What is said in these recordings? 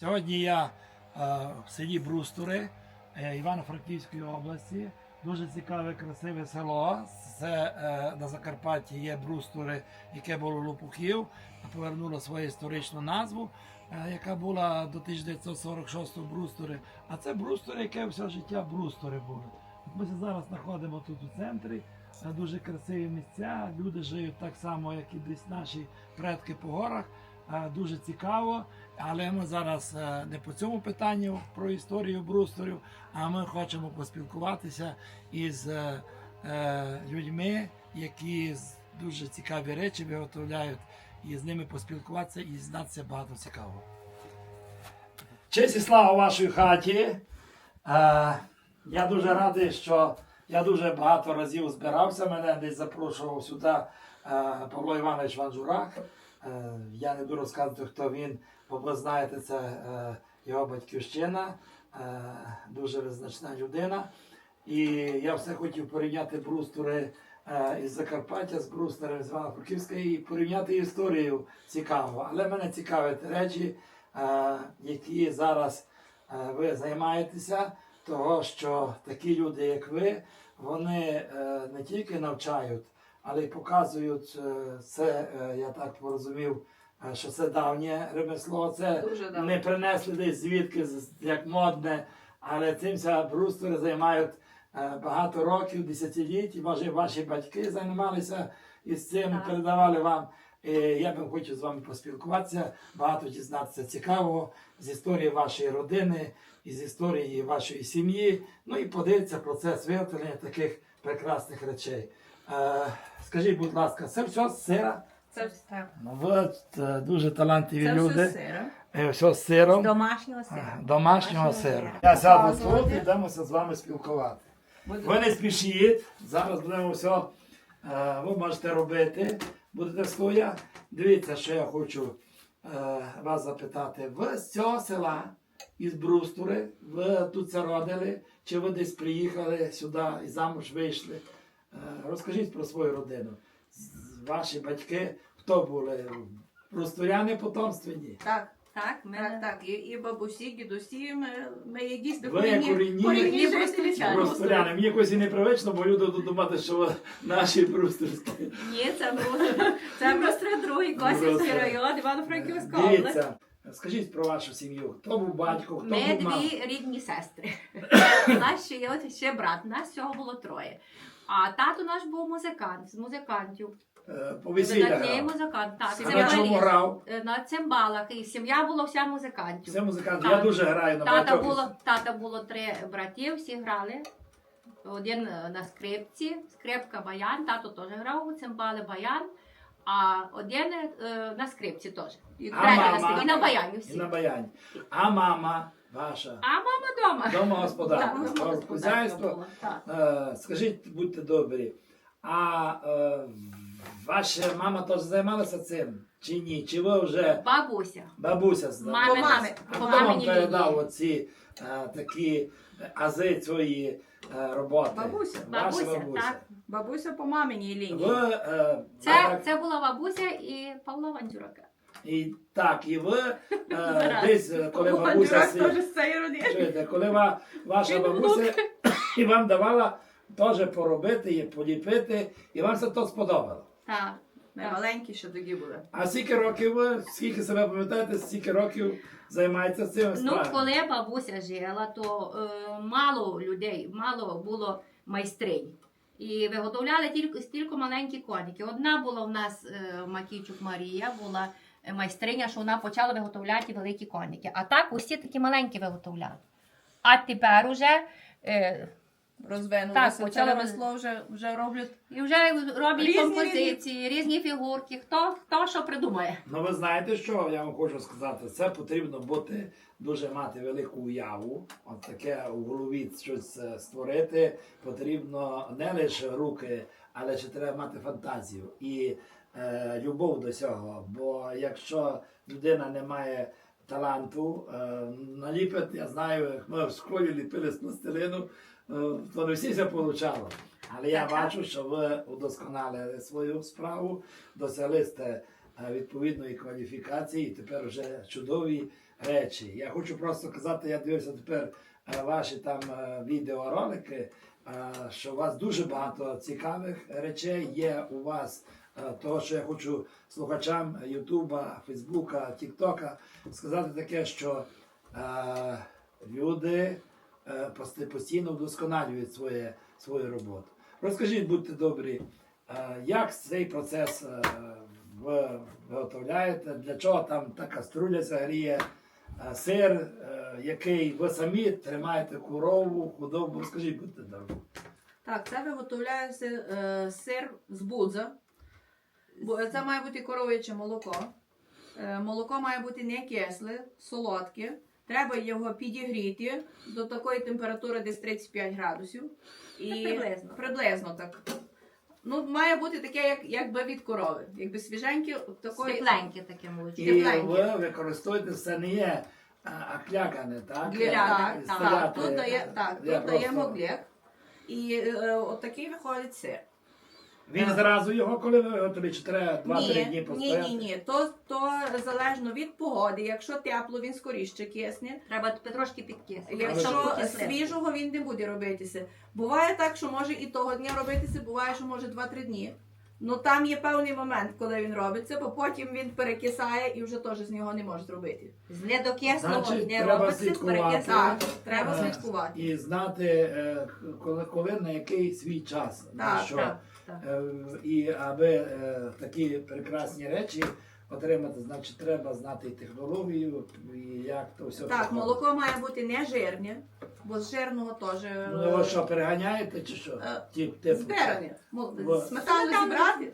Сьогодні я е, в селі Брустури е, Івано-Франківської області. Дуже цікаве, красиве село. Це е, на Закарпатті є Брустури, яке було Лопухів, повернуло свою історичну назву, яка була до 1946 Брустури. А це Брустури, яке все життя Брустури було. Ми зараз знаходимо тут у центрі. Дуже красиві місця. Люди живуть так само, як і десь наші предки по горах. Дуже цікаво. Але ми зараз е, не по цьому питанню про історію брусторів, а ми хочемо поспілкуватися із е, е, людьми, які дуже цікаві речі виготовляють, і з ними поспілкуватися і дізнатися багато цікавого. Честь і слава вашій хаті. Я дуже радий, що я дуже багато разів збирався. Мене десь запрошував сюди Павло Іванович Ванжурак. Е, Я не буду розказувати, хто він, бо ви знаєте, це е, його батьківщина, е, дуже визначна людина. І я все хотів порівняти брустури е, із Закарпаття з брустером з Івано-Франківська і порівняти історію цікаво. Але мене цікавить речі, е, які зараз е, ви займаєтеся, того що такі люди, як ви, вони е, не тільки навчають, але й показують е, це, е, я так порозумів, що це давнє ремесло, це не принесли десь звідки як модне, але цимся брустори займають е, багато років, десятиліть, і може ваші батьки займалися і з цим Так. передавали вам. І я би хотів з вами поспілкуватися, багато дізнатися цікавого з історії вашої родини, із історії вашої сім'ї. Ну і подивитися процес виготовлення таких прекрасних речей. Е, скажіть, будь ласка, це все сира? Це все. Ну, ви е, дуже талантливі Це люди. все сира. Е, Все з сиром. Домашнього сира. Домашнього Домашнього сиру. Я сяду тут і йдемося з вами спілкувати. Буде- Ви не спішіть, зараз будемо все, е, ви можете робити, будете стоя. Дивіться, що я хочу е, вас запитати. Ви з цього села, із Брустури, ви тут це родили, чи ви десь приїхали сюди і замуж вийшли? Е, розкажіть про свою родину. Ваші батьки, хто були? Брустуряни потомственні? Так, так, ми... так, так. І, і бабусі, і дідусі, ми, ми є дійсно Ви як корінні- корінні Просто брустівчани. Брустуряни. Мені якось і непривично, бо люди будуть думати, що наші брустурські. Ні, це Брустер. Це Брустер другий Косівський район, Івано-Франківська область. Скажіть про вашу сім'ю. Хто був батько, хто Ми був мама? дві рідні сестри. У нас ще є от ще брат, нас всього було троє. А тато наш був музикант, з музикантів. Е, По весілля музикант, так. На чому грав? Е, На цимбалах. І сім'я була вся музикантів. Це музикант. Я дуже граю на Тата багатьох. було, тата було три братів, всі грали. Один е, на скрипці, скрипка баян, тато теж грав у цимбали баян, а один е, на скрипці теж. І, А третій на скрипці, і на баяні І всі. на баяні. А мама ваша? А мама вдома. Домогосподарка. Так, Хозяйство. господарство було. Е, Скажіть, будьте добрі. А е, ваша мама теж займалася цим? Чи ні? Чи ви вже Бабуся. бабуся знала? Мамина- По мамі. А по хто вам маминій передав лінії. оці е, такі ази цієї е, роботи? Бабуся. Ваша Бабуся, бабуся. так. Бабуся по маминій лінії. Ви, е, Це, це була бабуся і Павло Вандюрака. І, так, і ви е, десь, е, коли бабуся чуєте, коли ва, ваша бабуся і вам давала теж поробити і поліпити, і вам це то сподобало. Так. Ми маленькі ще тоді були. А скільки років ви, скільки себе пам'ятаєте, скільки років займається цим Ну, коли бабуся жила, то е, мало людей, мало було майстринь. І виготовляли тільки стільки маленькі коніки. Одна була в нас е, Макійчук Марія, була майстриня, що вона почала виготовляти великі коніки. А так усі такі маленькі виготовляли. А тепер уже е, Розвинулися. Так, почали ремесло вже, вже роблять. і вже роблять Різні, композиції, різні фігурки. Хто, хто що придумає. Ну ви знаєте, що я вам хочу сказати? Це потрібно бути дуже мати велику уяву. От таке у голові щось е, створити. Потрібно не лише руки, але ще треба мати фантазію і е, любов до цього. Бо якщо людина не має таланту, е, наліпити, я знаю, як ми в школі ліпили з пластилину, е, то не всі це получало. Але я бачу, що ви удосконалили свою справу, досягли сте е, відповідної кваліфікації, і тепер вже чудові речі. Я хочу просто казати, я дивився тепер ваші там відеоролики, що у вас дуже багато цікавих речей є у вас. Е, Того, що я хочу слухачам Ютуба, Фейсбука, Тіктока сказати таке, що е, люди е, постійно вдосконалюють своє, свою роботу. Розкажіть, будьте добрі, е, як цей процес е, ви виготовляєте, для чого там та каструля гріє, е, сир, е, який ви самі тримаєте корову, худобу. Скажіть, будьте добрі. Так, це виготовляється е, сир з будза. Бо це має бути коров'яче молоко. Е, молоко має бути не кисле, солодке. Треба його підігріти до такої температури десь 35 градусів. І Це приблизно. Приблизно так. Ну, має бути таке, як, якби від корови. Якби свіженьке, такої. Світленьке таке молочко. І ви використовуєте це не є а, а клякане, так? Так, так, тут, дає, так, даємо просто- І е, отакий виходить сир. Він зразу його, коли ви готові, чи треба 2-3 дні Ні, ні, ні, ні. То, то залежно від погоди. Якщо тепло, він скоріше кисне. Треба трошки підкиснути. Якщо свіжого він не буде робитися. Буває так, що може і того дня робитися, буває, що може 2-3 дні. Ну там є певний момент, коли він робиться, бо потім він перекисає і вже теж з нього не можуть робити. З недокислого не робиться. Так, треба слідкувати. І знати, е, коли, коли на який свій час. Так, що. Так, І аби е, такі прекрасні речі отримати, значить, треба знати і технологію, і як то все. Так, проходить. молоко має бути не жирне, бо з жирного теж. Ну, його що, переганяєте чи що? Е, типу, Збиране. Бо- Сметану зібрати?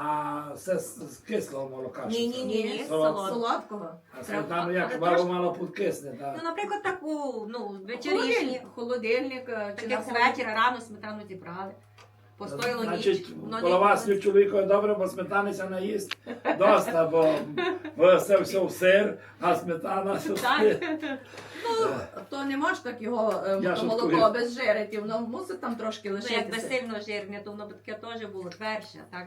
А все з, з кислого молока. Ні, ні, ні, Ні, Солод- солод. солодкого. А сметану як мало трошки- мало підкисне, так? Ну, наприклад, таку, ну, вечорішні, Холодильник, холодильник е, чи на вечір, рано сметану зібрали. Постояло ніч. Значить, воно коло не- вас добре, бо сметанися наїсть доста, бо ви все все в сир, а сметана все в Так. сир. Ну, то не можеш так його е, Я то шуткую. молоко обезжирити, воно мусить там трошки Ну, якби лишитися. сильно жирне, то воно б таке теж було тверше, так,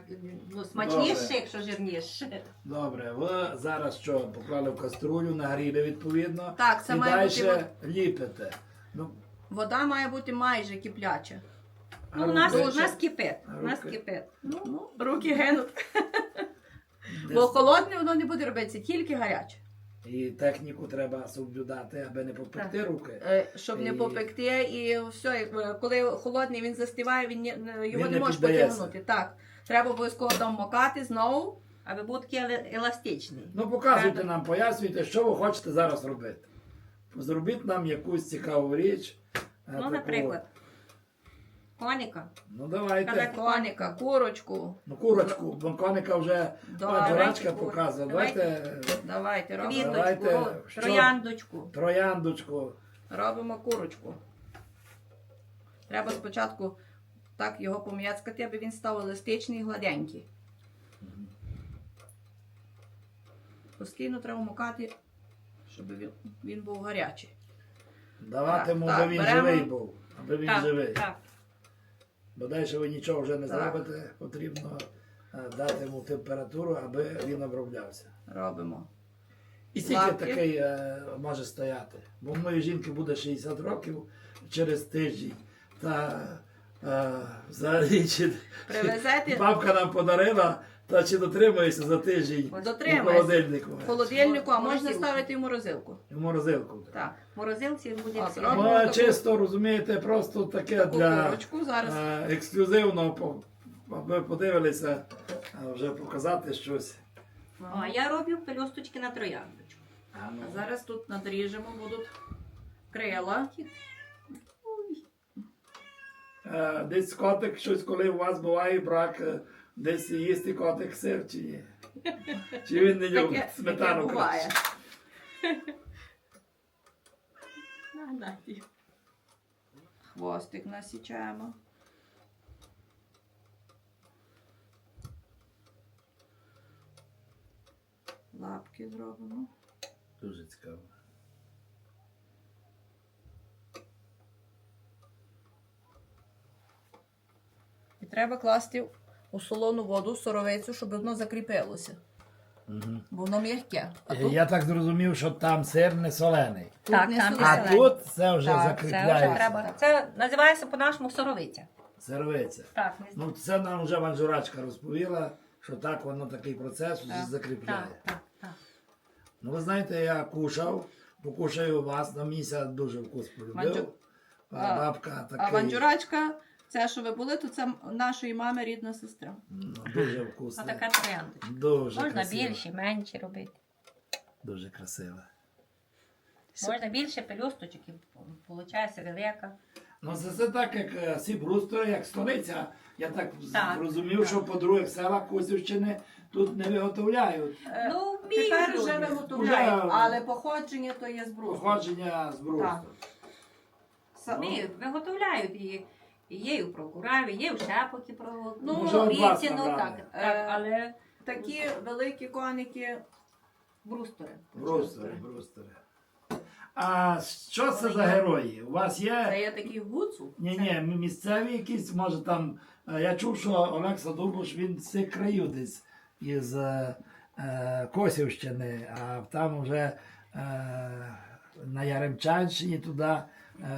ну, смачніше, Добре. якщо жирніше. Добре, ви зараз що поклали в каструлю, нагріли відповідно. Так, це і має далі бути ліпите. Ну, вода має бути майже кипляча. Ну, у нас, у нас кипить, у нас Руки. кипить. Ну, руки гинуть. Бо холодне воно не буде робитися, тільки гаряче. І техніку треба соблюдати, аби не попекти руки. Е, Щоб не І- попекти, і все, як, е, коли холодний він застиває, він не- не- його Він не не можеш піддається. потягнути. Так. Треба обов'язково там макати знову. Аби був такий еле- еластичний. Ну, показуйте Треба. нам, пояснюйте, що ви хочете зараз робити. Зробіть нам якусь цікаву річ. е, Ну, таку- наприклад, коніка. Ну давайте. Казак- Коника, курочку. Ну, курочку, бо коника вже Джурачка курочку. показує. Давайте. Давайте робимо. Давайте, що? трояндочку. трояндочку. Робимо курочку. Треба спочатку так його пом'яцкати, аби він став еластичний і гладенький. Постійно треба мукати, щоб він, він був гарячий. Давати Так, йому, так, аби він беремо. живий був. Аби він живий. так. Бо далі ви нічого вже не Так. зробите, потрібно е, дати йому температуру, аби він оброблявся. Робимо. І скільки Лапки. такий е, може стояти? Бо в моїй жінки буде 60 років через тиждень. Та взагалі чи Привезете бабка нам подарила, та чи дотримується за тиждень у холодильнику. в холодильнику, а можна Морозилку. ставити в морозилку. В морозилку. Так. В морозилці буде всі. робимо. Ну, а таку- чисто розумієте, просто таке Таку для курочку зараз. е, ексклюзивно, по- аби подивилися, е, вже показати щось. А я роблю пелюсточки на трояндочку. А, ну. А зараз тут надріжемо, будуть крила. Е, Десь котик, щось, коли у вас буває брак, е, десь їсти котик сир чи ні? Чи він не любить сметану? Нагадайте. Хвостик насічаємо. Лапки зробимо. Дуже цікаво. Треба класти у солону воду, соровицю, щоб воно закріпилося. бо воно м'яке. А тут Я так зрозумів, що там сир не солений. Тут Так, не там солений. А тут це вже Так, це закріпляється. вже треба. Це називається по-нашому соровиця. Сервиця. Так, не Ну, це нам вже манжурачка розповіла, що так воно такий процес вже Так, закріпляє. так, так, так. Ну, ви знаєте, я кушав, покушаю у вас, на місяць дуже вкус полюбив. Манджу- А А- бабка А такий, ванджурачка, це, що ви були, то це нашої мами рідна сестра. ну, дуже Ну, вкусний. така трояндочка. Дуже Можна красиво. більші, менші робити. Дуже красиво. Можна більше пелюсточок і виходить велика. Ну, це, це так, як е, як столиця. Я так, Так, зрозумів, так. що по других селах Косівщини тут не виготовляють. Ну, вміють Тепер вже виготовляють, Вже- але походження то є з брусту. Походження з брусту. Са- Вміють, виготовляють і є і в прокураві, є в шепоті про Ну, ну, вас рівці, ну так, так, Е, але Такі великі коники. брустори. Брустори, брустори. А що це за герої? У вас Це є. є такий гуцул. Ні, ні, місцеві якісь, може там. е, Я чув, що Олекса Дубуш він з цих краю десь із е, е, Косівщини, а там вже е, на Яремчанщині туди е,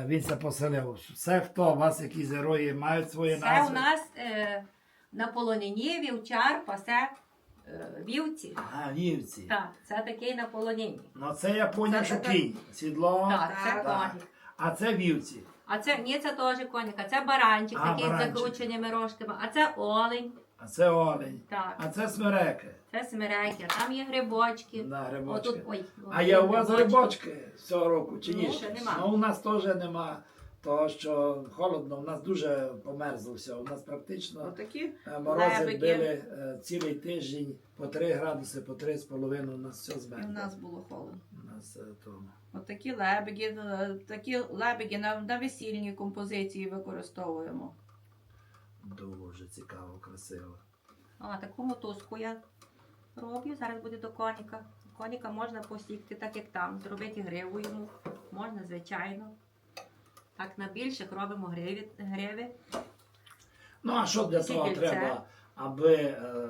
він се поселив. Це хто? У вас якісь герої мають свої Це назви? у нас е, на полонині вівчар пасе е, вівці. А, вівці. Так, це такий на полонині. Ну це я поняв, що кінь, сідло. Так, це так. коник. А це вівці. А це ні, це теж коник, а це баранчик, А, такий з баранчик. закрученими рожками, а це олень. А це олень. Так, А це смереки. це смирейки, а там є грибочки. Да, грибочки. Отут, ой, А є у вас грибочки. цього року чи ні? Ну, ще нема. Ну, у нас теж нема. Того, що холодно, у нас дуже померзло все. У нас практично Отакі е, морози лебеді. били е, цілий тиждень по 3 градуси, по 3,5 у нас все в змерзло. нас було холодно. У нас, е, тому. Отакі лебеді, такі лебеді на, на весільні композиції використовуємо. Дуже цікаво, красиво. А, таку мотузку я роблю. Зараз буде до коніка. Коніка можна посікти, так як там, зробити гриву йому. Можна, звичайно. Так, на більших робимо гриві, гриви. Ну а що для того треба, аби е,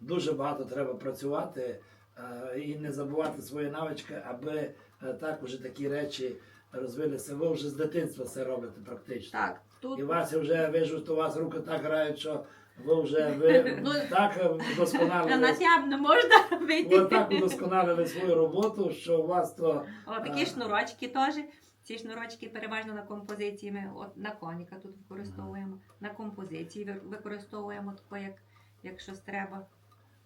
дуже багато треба працювати е, і не забувати свої навички, аби е, так уже такі речі розвилися. Ви вже з дитинства це робите практично. Так, тут І вас вже вижу, що у вас руки так грають, що ви вже ви Ну, так вдосконалили. нас явно можна Ви так удосконалили свою роботу, що у вас то О, такі шнурочки теж. Ці шнурочки переважно на композиції ми от на коніка тут використовуємо. На композиції використовуємо тако, як, як щось треба.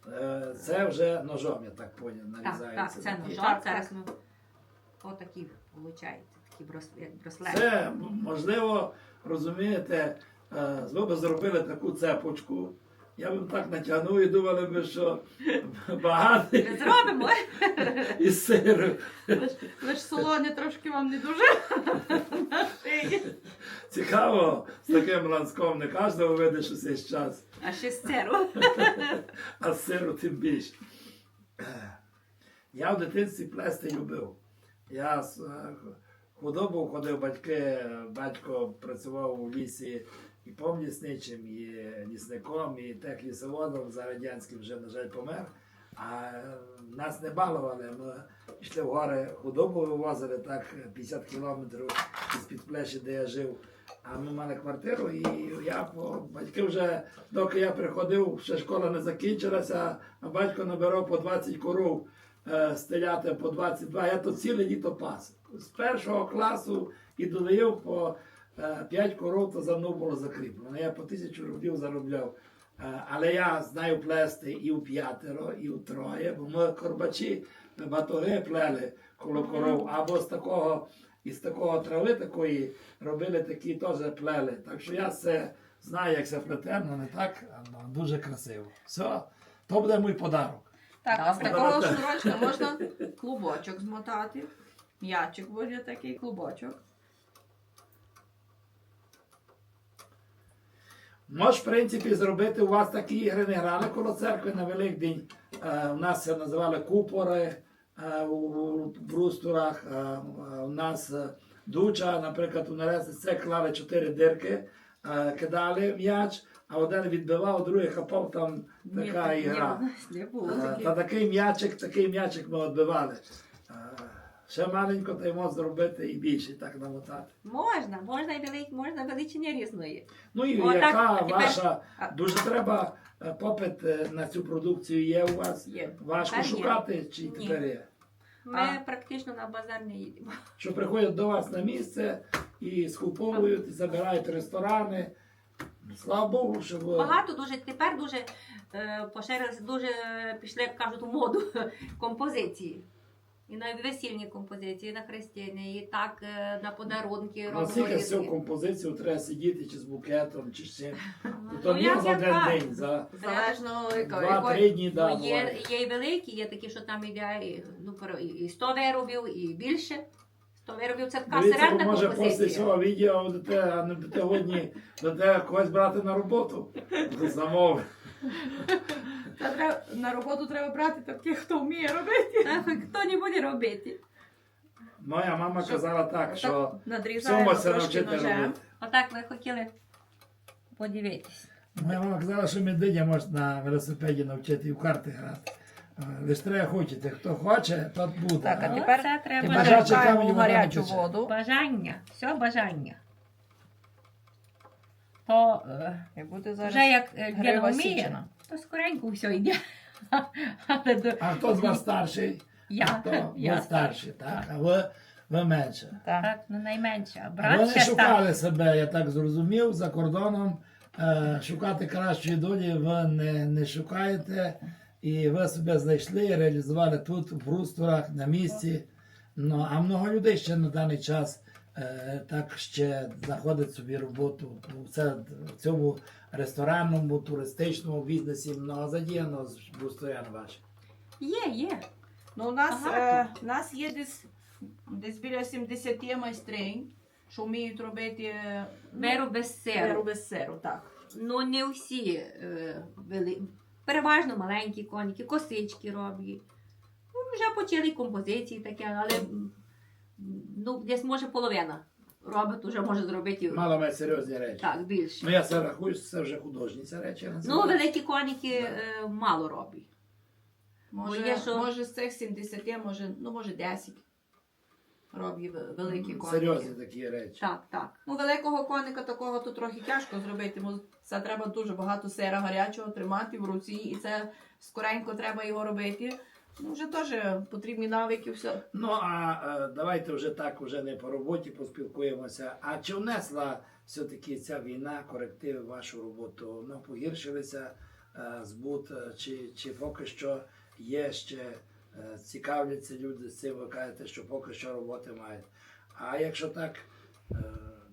е, це вже ножом, я так поняв, Так, нарізається. так, це ножом. Так, Зараз ми отакі виходить, брос. Це можливо, розумієте, е, ви б зробили таку цепочку. Я б так натягнув і думали б, що багатий Ми зробимо. із сиру. лише солоне трошки вам не дуже. Цікаво, з таким ланском не кожного види, що цей час, А ще з сиру. а з сиру тим більше. Я в дитинстві плести любив. Я е, худобу ходив батьки, батько працював у лісі і помнісничим, і лісником, і техлісоводом за радянським вже, на жаль, помер. А е, нас не балували. Ми йшли в гори худобу вивозили так 50 кілометрів із під плеші, де я жив. А ми мали квартиру, і я по батьки вже, доки я приходив, ще школа не закінчилася, а батько набирав по 20 коров е, стеляти по 22. Я то ціле літо пас. З першого класу і додаїв по е, 5 коров, то за мною було закріплено. Я по тисячу рублів заробляв. Е, Але я знаю плести і у п'ятеро, і у троє, бо ми корбачі батоги плели коло коров, або з такого, із такого трави такої робили такі теж плели. Так що я це знаю, як це плете, але не так, але дуже красиво. Все, то буде мій подарок. Так, а з такого шнурочка можна клубочок змотати. М'ячик буде такий клубочок. Можеш, в принципі, зробити у вас такі ігри не грали коло церкви на Великдень. Е, у нас це називали купори е, у, у брустурах. Е, е, у нас е, дуча, наприклад, у Нересі це клали чотири дирки, е, кидали м'яч, а один відбивав, другий хапав там така ігра. Е. Та такий м'ячик, такий м'ячик ми відбивали. Ще маленько та й можна зробити і більше так намотати. Можна, можна і вели... можна величини різної. Ну і О, яка тепер- ваша а- дуже треба е, попит е, на цю продукцію є у вас? Є. Важко Тепер є. шукати чи Ні. тепер є? Ми А. практично на базар не їдемо. Що приходять до вас на місце і скуповують, і забирають ресторани. Слава Богу, що ви Багато дуже тепер дуже е, поширилися, дуже пішли, як кажуть, у моду композиції. І на весільні композиції, і на хрестини, і так е, на подарунки наскільки всю композицію треба сидіти чи з букетом, чи з чим. Ну, То не за один день, за Залежно два-три дні да, Ну, є, є і великі, є такі, що там йде і, ну, і- і 100 виробів, і більше. 100 виробів це така бо середня може після цього відео будете, а не будете годні будете когось брати на роботу. До замови. Та треба, на роботу треба брати таких, хто вміє робити. Хто не буде робити. Моя мама Що- казала так, що всьому це навчити робити. Отак ви хотіли подивитись. Моя мама казала, що мединя може на велосипеді навчити і в карти грати. Е, Лиш треба хочете. Хто хоче, тот буде. Так, а А? тепер- це треба вода гарячу воду. бажання, все бажання. То е, буде зараз вже як е, грива вміє. То скоренько все йде. Але до... А хто з вас старший? я, Хто? я Ви старші, так? А ви, ви менше. Так. Так, ну найменше. А Ви брат не ще стар. шукали себе, я так зрозумів, за кордоном. Е, шукати кращої долі ви не, не шукаєте. І ви себе знайшли, і реалізували тут, в Брустворах, на місці. Ну, а много людей ще на даний час так ще знаходять собі роботу. Це в цьому ресторанному, туристичному бізнесі много задіяно з Брустворян ваших. Є, є. Ну, у нас, Багато. е, у нас є десь, десь біля 70 майстринь, що вміють робити е, ну, Вироби з сиру. вироби з сиру. Так. Ну не всі е, вели... переважно маленькі коніки, косички роблять. Ну, вже почали композиції такі, але ну, десь може половина робить, вже може зробити Мало має серйозні речі. так більше. Ну я це рахую, що це вже художні ці речі. Ну, великі коніки е, мало роблять. Може, Бо є, що- може з цих 70, може, ну, може 10 роблять ве- великі коники. Серйозні такі речі. Так, так. Ну, великого коника такого то трохи тяжко зробити, бо це треба дуже багато сира гарячого тримати в руці, і це скоренько треба його робити. Ну, вже теж потрібні навики, все. Ну а е, давайте вже так, вже не по роботі поспілкуємося. А чи внесла все-таки ця війна корективи в вашу роботу? Ну, погіршилися е, збут, е, чи, чи поки що є ще е, цікавляться люди з цим, ви кажете, що поки що роботи мають. А якщо так, е,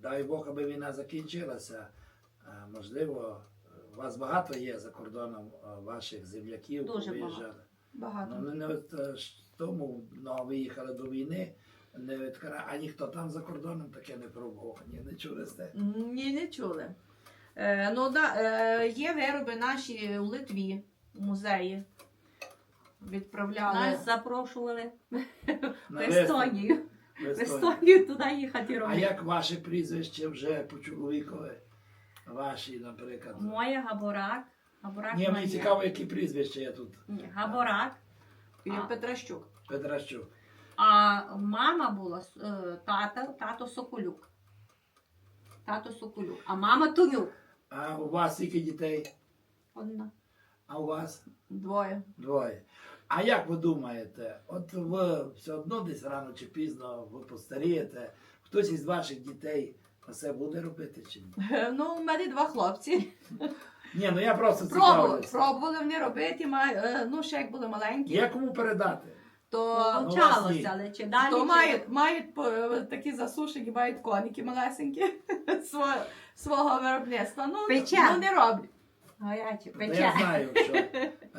дай Бог, аби війна закінчилася, е, можливо, у вас багато є за кордоном е, ваших земляків, Дуже повиїжджали? Багато. Ну, не, от е, ж тому ну, виїхали до війни, не відкра... а ніхто там за кордоном таке не пробував, ні, не чули сте. Ні, не чули. Е, ну, да, е, є вироби наші у Литві, в музеї. Відправляли. Нас запрошували в Естонію. в. Естонію туди їхати А робити. як ваше прізвище вже по чоловікові? Ваші, наприклад. Моя Габорак. Габорак Ні, мені цікаво, які прізвища є тут. Ні, Габорак. І А. Петращук. Петращук. А мама була е, тата, тато Соколюк. Тато Соколюк. А мама Тунюк. А у вас скільки дітей? Одна. А у вас Двоє. двоє. А як ви думаєте, от ви все одно десь рано чи пізно ви постарієте, хтось із ваших дітей це буде робити чи ні? Ну, у мене два хлопці. Ні, ну я просто Пробували, цікавлюся. пробували вони робити, ма- е, ну, ще як були маленькі, Є кому передати? то, ну, Навчалося, вас але чи далі. то чи- мають, мають по- е, такі засушені, мають коніки малесенькі свого, свого виробництва. Ну, Пече. ну не роблять. Гаряче, Та пече. Я знаю, що,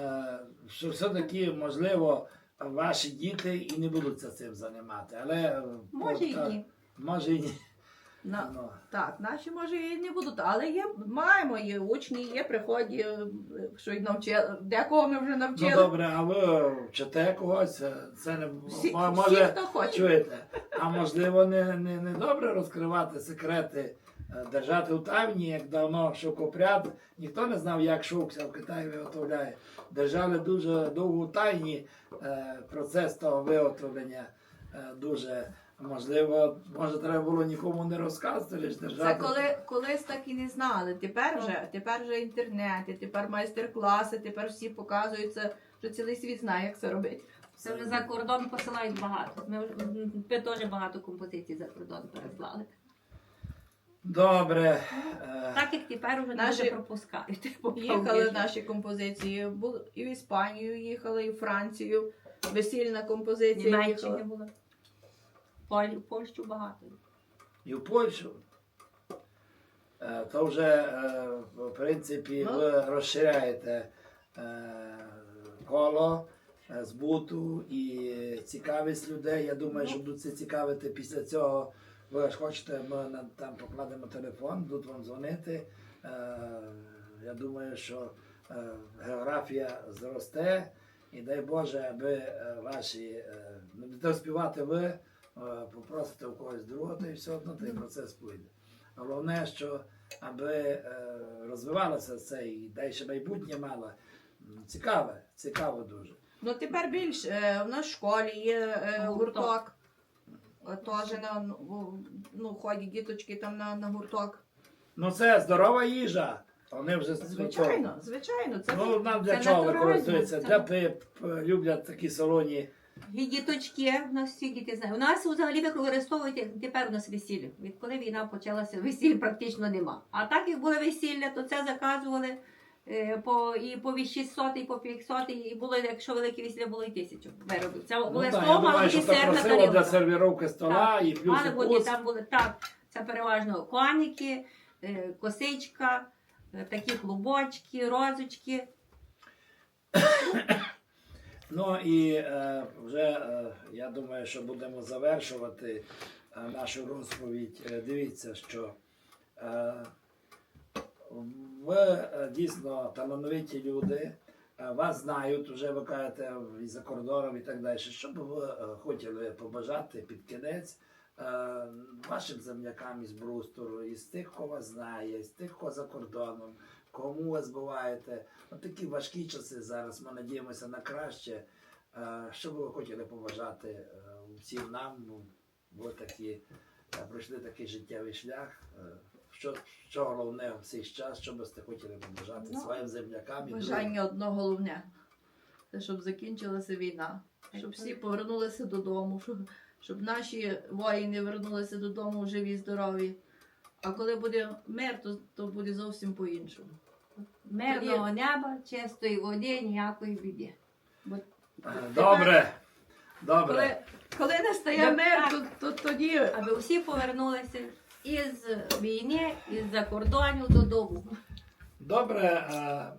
е, що все-таки, можливо, ваші діти і не будуть за цим займати. Але е, Може і от, е, ні. Може і ні. На, Ну, так, наші може і не будуть, але є, маємо, є учні, є приході, е, що й навчили. Декого ми вже ну добре, а ви вчите когось? Це не всі, мо- всі, може хто хоче. чуєте. А можливо, не, не, не добре розкривати секрети е, держати у тайні, як давно шовкопряд. Ніхто не знав, як шовкся в Китаї виготовляє. Держали дуже довго у тайні е, процес того виготовлення. Дуже можливо, може, треба було нікому не розказувати, лише держати. Це коли колись так і не знали. Тепер вже, тепер вже інтернети, тепер майстер-класи, тепер всі показуються, що цілий світ знає, як це робити. Це вже за кордон посилають багато. Ми, вже- ми теж багато композицій за кордон переслали. Добре. Так як тепер вже Наші- пропускають. Їхали наші композиції, і в Іспанію їхали, і в Францію. Весільна композиція Німеччини їхала. Поль, Польщу багато. і в Польщу. Е, То вже, е, в принципі, Ну. ви розширяєте е, коло збуту і цікавість людей. Я думаю, що будуть це цікавити після цього. Ви ж хочете, ми там покладемо телефон, будуть вам дзвонити. Я думаю, що географія зросте. І дай Боже, аби ваші е, не співати ви, попросите у когось другого, та і все одно той процес пойде. Головне, що аби е, розвивалося це і ще майбутнє мало. Цікаве, цікаво дуже. Ну тепер більш е, в нас в школі є е, Гурток. Е, Теж на ну, ну, ходять діточки там на, на гурток. Ну це здорова їжа. Вони вже Звичайно, звичайно. Це Ну, нам для Це чого використовується? Для пип, люблять такі солоні. Діточки, у нас всі діти знають. У нас взагалі використовують тепер у нас весілля. Відколи війна почалася, весіль практично нема. А так як були весілля, то це заказували е, по і по 600, і по 500, і було, якщо велике весілля, було і тисячу виробів. Це Ну, так, думаю, бути що це серна красиво для сервіровки стола і плюс Мали бути, там були так. Це переважно коніки, е, косичка, е, такі клубочки, розочки. Ну і е, вже е, я думаю, що будемо завершувати е, нашу розповідь. Е, дивіться, що е, ви е, дійсно талановиті люди, е, вас знають, вже ви кажете і за кордоном і так далі. Що б ви е, хотіли побажати під кінець е, вашим землякам із Брустору, із тих, кого вас знає, із тих, кого за кордоном, кому ви збиваєте? Ну, такі важкі часи зараз. Ми надіємося на краще. Е, Що би ви хотіли побажати е, всім нам? Ну, Ви такі е, пройшли такий життєвий шлях. Що, що головне в цей час, що би сте хотіли побажати Ну, своїм землякам і бажання одно головне. Це щоб закінчилася війна, щоб всі повернулися додому, щоб, щоб наші воїни вернулися додому живі, здорові. А коли буде мир, то, то буде зовсім по-іншому. Мирного неба, чистої води, ніякої біди. Бо друзі? Е, Добре. Добре. Коли, коли настає мир, так. то, то тоді аби всі повернулися із війни, із за кордонів додому. Добре, е,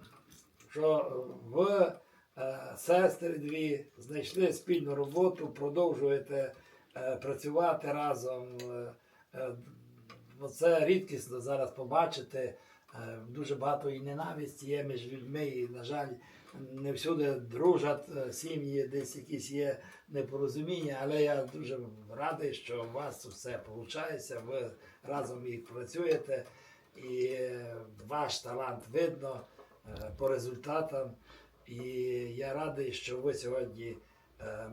що ви, е, сестри дві, знайшли спільну роботу, продовжуєте е, працювати разом. Е, е, Це рідкісно зараз побачити. Е, Дуже багато і ненависті є між людьми, і, на жаль, не всюди дружать е, сім'ї, десь якісь є непорозуміння, але я дуже радий, що у вас все виходить, ви разом і працюєте, і е, ваш талант видно по результатам. І я радий, що ви сьогодні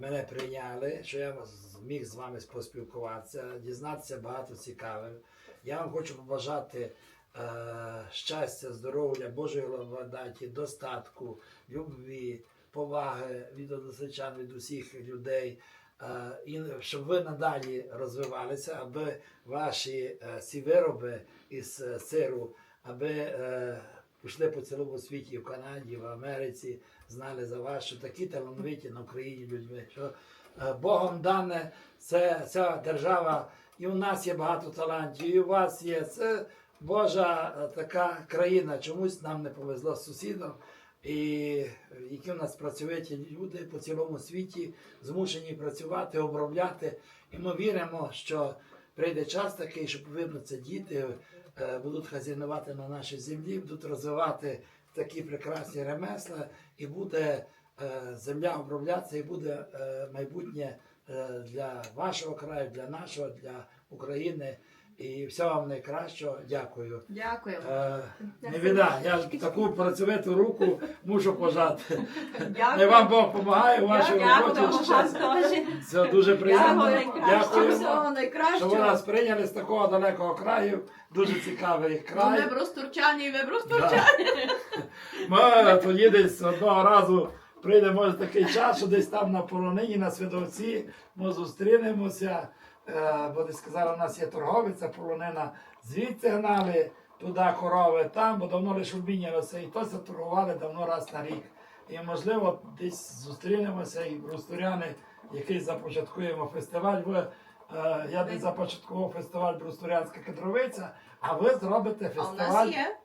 мене прийняли, що я зміг з вами поспілкуватися, дізнатися багато цікавих. Я вам хочу побажати е, щастя, здоров'я, Божої благодаті, достатку, любві, поваги від односельчан, від усіх людей. Е, І щоб ви надалі розвивалися, аби ваші е, ці вироби із е, сиру, аби пішли по цілому світі, в Канаді, в Америці, знали за вас, що такі талановиті на Україні людьми, що Богом дане це ця держава, і у нас є багато талантів, і у вас є. Це Божа е, така країна. Чомусь нам не повезло з сусідом. І е, які в нас працюють люди по цілому світі, змушені працювати, обробляти. І ми віримо, що прийде час такий, що повернуться діти, е, будуть хазяйнувати на нашій землі, будуть розвивати такі прекрасні ремесла, і буде земля оброблятися, і буде майбутнє для вашого краю, для нашого, для України. і всього вам найкращого. Дякую. Дякуємо. Е, не біда, я таку працьовиту руку мушу пожати. Не вам Бог допомагає у вашій роботі. Дякую Це дуже приємно. Дякую. Дякую, Всього що ви нас прийняли з такого далекого краю. Дуже цікавий Ну, край. Ми брустурчані, ви брустурчані. Да. Ми тоді десь одного разу прийде може такий час, що десь там на полонині, на Свідовці, ми зустрінемося. Е, Бо десь сказали, у нас є торговиця полонина, звідси гнали туди корови, там, бо давно лише обмінялося, і то це торгували давно раз на рік. І можливо десь зустрінемося і брустуряни, який започаткуємо фестиваль. Ви, е, я десь започаткував фестиваль Брустурянська кадровиця, а ви зробите А у фестиваль. нас є.